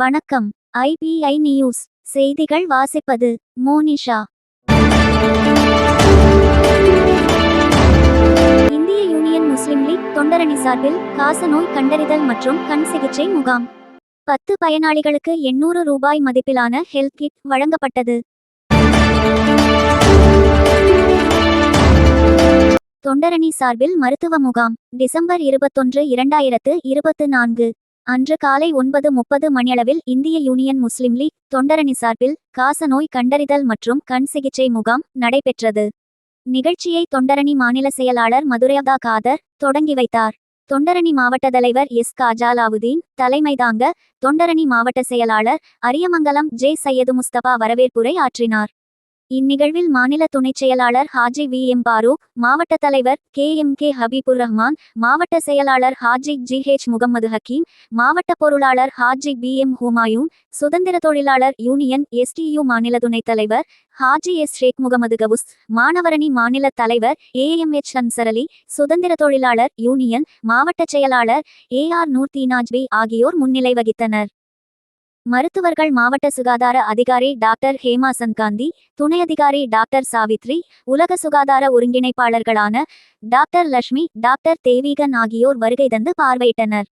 வணக்கம். IBI news. செய்திகள் வாசிப்பது மோனிஷா. இந்திய யூனியன் முஸ்லிம் லீக் தொண்டரணி சார்பில் காசநோய் கண்டறிதல் மற்றும் கண் சிகிச்சை முகாம். பத்து பயனாளிகளுக்கு எண்ணூறு ரூபாய் மதிப்பிலான ஹெல்த் கிட் வழங்கப்பட்டது. தொண்டரணி சார்பில் மருத்துவ முகாம். டிசம்பர் இருபத்தொன்று இரண்டாயிரத்து இருபத்து நான்கு. அன்று காலை ஒன்பது முப்பது மணியளவில் இந்திய யூனியன் முஸ்லிம் லீக் தொண்டரணி சார்பில் காசநோய் கண்டறிதல் மற்றும் கண் சிகிச்சை முகாம் நடைபெற்றது. நிகழ்ச்சியை தொண்டரணி மாநில செயலாளர் மதுரையதா காதர் தொடங்கி வைத்தார். தொண்டரணி மாவட்ட தலைவர் எஸ். காஜாலாவுதீன் தலைமை தாங்க தொண்டரணி மாவட்ட செயலாளர் அரியமங்கலம் ஜே. சையது முஸ்தபா வரவேற்புரை ஆற்றினார். இந்நிகழ்வில் மாநில துணைச் செயலாளர் ஹாஜி வி. எம். பாரூக் மாவட்ட தலைவர் K. M. K. Habibur Rahman மாவட்ட செயலாளர் ஹாஜி ஜி. ஹெச். முகமது ஹக்கீம் மாவட்ட பொருளாளர் ஹாஜி பி. எம். ஹுமாயூன் சுதந்திர தொழிலாளர் யூனியன் எஸ்டியு மாநில துணைத் தலைவர் ஹாஜி எஸ். ஷேக் முகமது கவுஸ் மாணவரணி மாநில தலைவர் ஏ. எம். எச். அன்சரலி சுதந்திர தொழிலாளர் யூனியன் மாவட்ட செயலாளர் ஏ. ஆர். நூர்தீனாஜ்பி ஆகியோர் முன்னிலை வகித்தனர். மருத்துவர்கள் மாவட்ட சுகாதார அதிகாரி டாக்டர் ஹேமாசன் காந்தி துணை அதிகாரி டாக்டர் சாவித்ரி உலக சுகாதார ஒருங்கிணைப்பாளர்களான டாக்டர் லட்சுமி டாக்டர் தேவீகன் ஆகியோர் வருகை தந்து பார்வையிட்டனர்.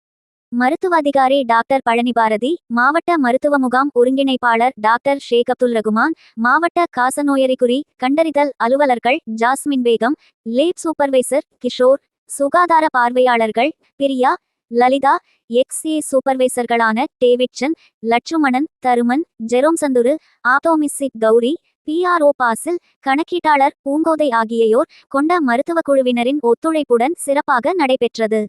மருத்துவ அதிகாரி டாக்டர் பழனி பாரதி மாவட்ட மருத்துவ முகாம் ஒருங்கிணைப்பாளர் டாக்டர் ஷேக் அப்துல் ரகுமான் மாவட்ட காசநோயறிகுறி கண்டறிதல் அலுவலர்கள் ஜாஸ்மின் பேகம் லேப் சூப்பர்வைசர் கிஷோர் சுகாதார பார்வையாளர்கள் பிரியா லலிதா எக்ஸ்ஏ சூப்பர்வைசர்களான டேவிட்சன் லட்சுமணன் தருமன் ஜெரோம் சந்துரு ஆட்டோமிசிக் கௌரி பிஆர்ஓ பாசில் கணக்கீட்டாளர் பூங்கோதை ஆகியோர் கொண்ட மருத்துவக் குழுவினரின் ஒத்துழைப்புடன் சிறப்பாக நடைபெற்றது.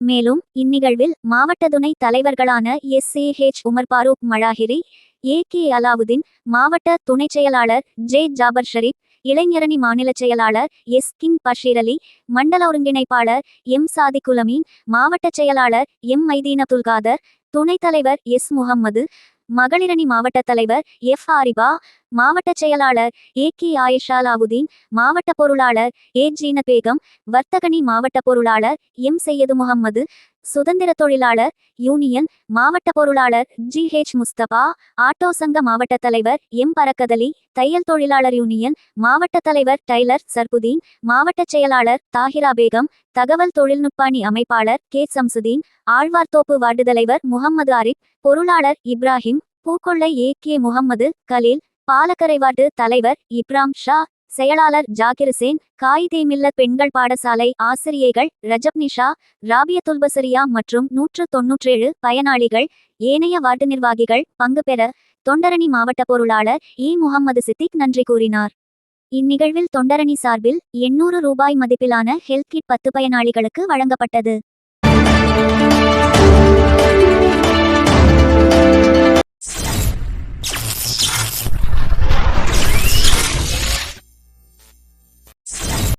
மேலும் இந்நிகழ்வில் மாவட்ட துணை தலைவர்களான S A H Umar Farooq Mazahiri A K Alavudeen மாவட்ட துணைச் செயலாளர் ஜே ஜாபர் ஷரீப் இளைஞரணி மாநில செயலாளர் எஸ். கிங் பஷீர் அலி மண்டல ஒருங்கிணைப்பாளர் எம். சாதிகுலமீன் மாவட்ட செயலாளர் எம். மைதீன துல்காதர் துணைத் தலைவர் எஸ். முகம்மது மகளிரணி மாவட்ட தலைவர் எஃப். ஆரிபா மாவட்ட செயலாளர் ஏ. கே. ஆயிஷா லாவுதீன் மாவட்ட பொருளாளர் ஏ. ஜீன பேகம் வர்த்தகனி மாவட்ட பொருளாளர் எம். செய்யது முகம்மது சுதந்திர தொழிலாளர் யூனியன் மாவட்ட பொருளாளர் ஜி. ஹெச். முஸ்தபா ஆட்டோ சங்க மாவட்ட தலைவர் எம். பரக்கதலி தையல் தொழிலாளர் யூனியன் மாவட்ட தலைவர் டைலர் சர்புதீன் மாவட்ட செயலாளர் தாஹிரா பேகம் தகவல் தொழில்நுட்பாணி அமைப்பாளர் கே. சம்சுதீன் ஆழ்வார்த்தோப்பு வார்டு தலைவர் முகம்மது ஆரிப் பொருளாளர் Ibrahim Pookkollai A. K. Mohammed Khaleel Palakkarai ward தலைவர் இப்ராம் ஷா செயலாளர் ஜாகிர் ஹுசேன் பெண்கள் பாடசாலை ஆசிரியைகள் ரஜப்னிஷா ராபிய பசரியா மற்றும் நூற்று தொன்னூற்றேழு பயனாளிகள் ஏனைய வார்டு நிர்வாகிகள் பங்கு பெற தொண்டரணி மாவட்ட பொருளாளர் இ. முகமது சித்திக் நன்றி கூறினார். இந்நிகழ்வில் தொண்டரணி சார்பில் எண்ணூறு ரூபாய் மதிப்பிலான ஹெல்த் கிட் பத்து பயனாளிகளுக்கு வழங்கப்பட்டது.